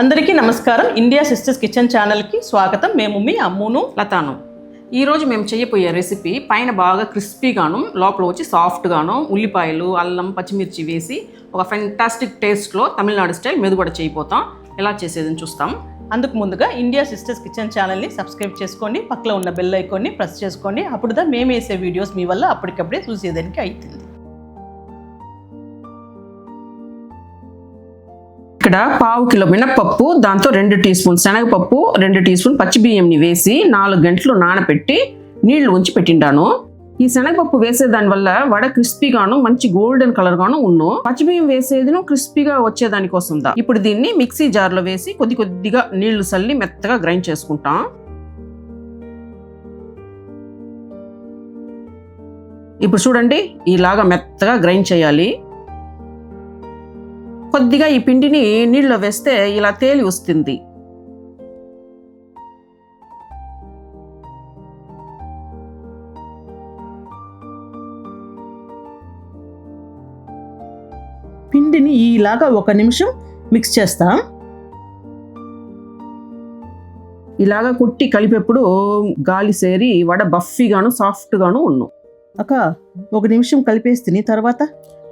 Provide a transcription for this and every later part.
అందరికీ నమస్కారం. India sisters kitchen ఛానల్కి స్వాగతం. మేము మీ అమ్మును లతాను. ఈరోజు మేము చేయబోయే రెసిపీ పైన బాగా క్రిస్పీగాను లోపల వచ్చి సాఫ్ట్గాను ఉల్లిపాయలు అల్లం పచ్చిమిర్చి వేసి ఒక ఫెంటాస్టిక్ టేస్ట్లో తమిళనాడు స్టైల్ మెదుగడ చేయబోతాం. ఎలా చేసేదని చూస్తాం. అందుకు ముందుగా ఇండియా సిస్టర్స్ కిచెన్ ఛానల్ని సబ్స్క్రైబ్ చేసుకోండి పక్కలో ఉన్న బెల్ ఐకాన్ని ప్రెస్ చేసుకోండి. అప్పుడుదా మేము వేసే వీడియోస్ మీ వల్ల అప్పటికప్పుడే చూసేదానికి అవుతుంది ఇక్కడ పావు కిలో మినప్పప్పు దాంతో రెండు టీ స్పూన్ శనగపప్పు రెండు టీ స్పూన్ పచ్చి బియ్యంని వేసి నాలుగు గంటలు నానబెట్టి నీళ్ళు ఉంచి పెట్టిండాను. ఈ శనగపప్పు వేసే దాని వల్ల వడ క్రిస్పీగాను మంచి గోల్డెన్ కలర్ గాను ఉన్ను. పచ్చి బియ్యం వేసేది క్రిస్పీగా వచ్చేదానికోసం దా. ఇప్పుడు దీన్ని మిక్సీ జార్లో వేసి కొద్ది కొద్దిగా నీళ్ళు చల్లి మెత్తగా గ్రైండ్ చేసుకుంటాం. ఇప్పుడు చూడండి ఇలాగా మెత్తగా గ్రైండ్ చేయాలి. కొద్దిగా ఈ పిండిని నీళ్ళలో వేస్తే ఇలా తేలి వస్తుంది. పిండిని ఇలాగా ఒక నిమిషం మిక్స్ చేస్తాం. ఇలాగా కుట్టి కలిపేప్పుడు గాలి సేరి వడ బఫీగాను సాఫ్ట్గాను ఉన్ను. అక్క ఒక నిమిషం కలిపేస్తుంది తర్వాత?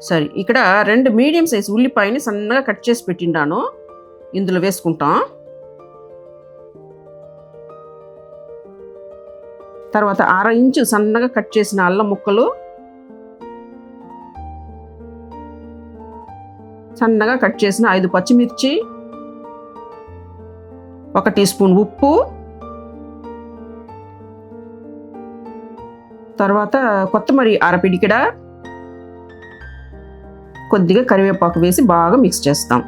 సరే ఇక్కడ రెండు మీడియం సైజ్ ఉల్లిపాయని సన్నగా కట్ చేసి పెట్టిండాను. ఇందులో వేసుకుంటాం. తర్వాత అర ఇంచు సన్నగా కట్ చేసిన అల్లం ముక్కలు. సన్నగా కట్ చేసిన ఐదు పచ్చిమిర్చి. ఒక టీ స్పూన్ ఉప్పు. తర్వాత కొత్తమరి అరపిడికిడ కొద్దిగా కరివేపాకు వేసి బాగా మిక్స్ చేస్తాం.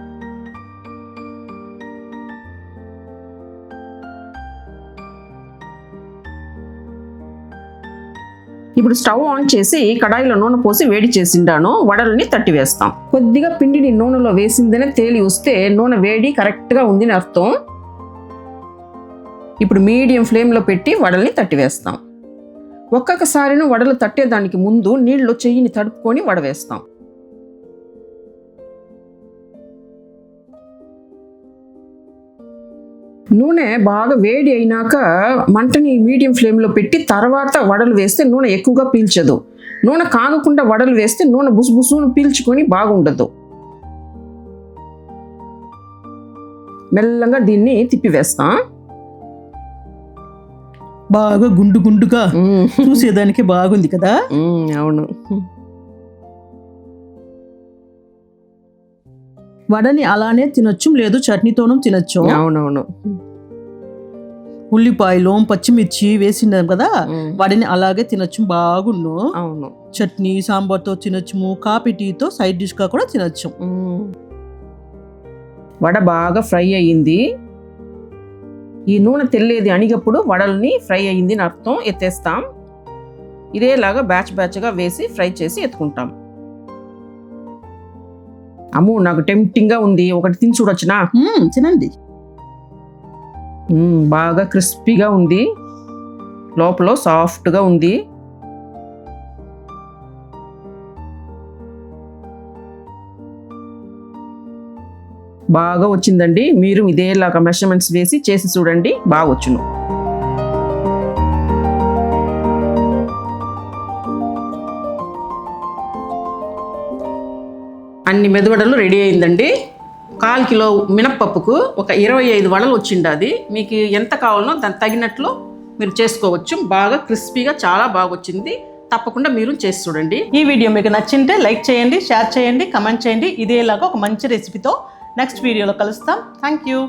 ఇప్పుడు స్టవ్ ఆన్ చేసి కడాయిలో నూనె పోసి వేడి చేసిండాను వడల్ని తట్టి వేస్తాం. కొద్దిగా పిండిని నూనెలో వేసిందనే తేలి వస్తే నూనె వేడి కరెక్ట్గా ఉందని అర్థం. ఇప్పుడు మీడియం ఫ్లేమ్లో పెట్టి వడల్ని తట్టి వేస్తాం. ఒక్కొక్కసారిను వడలు తట్టేదానికి ముందు నీళ్ళు చెయ్యిని తడుపుకొని వడవేస్తాం. నూనె బాగా వేడి అయినాక మంటని మీడియం ఫ్లేమ్లో పెట్టి తర్వాత వడలు వేస్తే నూనె ఎక్కువగా పీల్చదు. నూనె కాగకుండా వడలు వేస్తే నూనె బుసుబుసును పీల్చుకొని బాగుండదు. మెల్లగా దీన్ని తిప్పివేస్తాం. బాగా గుండు గుండుగా చూసేదానికి బాగుంది కదా? అవును. వడని అలానే తినొచ్చు లేదు చట్నీతోనూ తినొచ్చు. అవునవును. ఉల్లిపాయలు పచ్చిమిర్చి వేసిండాం కదా వడని అలాగే తినొచ్చు బాగుండు. అవును. చట్నీ సాంబార్తో తినొచ్చు కాఫీ టీతో సైడ్ డిష్గా కూడా తినొచ్చు. వడ బాగా ఫ్రై అయ్యింది. ఈ నూనె తెల్లేది అణిగప్పుడు వడల్ని ఫ్రై అయ్యింది అని అర్థం ఎత్తేస్తాం. ఇదేలాగా బ్యాచ్ బ్యాచ్గా వేసి ఫ్రై చేసి ఎత్తుకుంటాం. అమ్ము నాకు టెంప్టింగ్గా ఉంది. ఒకటి తిని చూడొచ్చునా? తినండి. బాగా క్రిస్పీగా ఉంది. లోపల సాఫ్ట్గా ఉంది. బాగా వచ్చిందండి. మీరు ఇదేలాగా మెషర్మెంట్స్ వేసి చేసి చూడండి. బాగా వచ్చును అన్ని మెదవడలు రెడీ అయిందండి. కాల్ కిలో మినప్పప్పుకు ఒక ఇరవై ఐదు వడలు వచ్చిండాది మీకు ఎంత కావాలనో దానికి తగినట్లు మీరు చేసుకోవచ్చు. బాగా క్రిస్పీగా చాలా బాగా వచ్చింది తప్పకుండా మీరు చేసి చూడండి. ఈ వీడియో మీకు నచ్చింటే లైక్ చేయండి షేర్ చేయండి కమెంట్ చేయండి. ఇదేలాగా ఒక మంచి రెసిపీతో నెక్స్ట్ వీడియోలో కలుస్తాం. Thank you.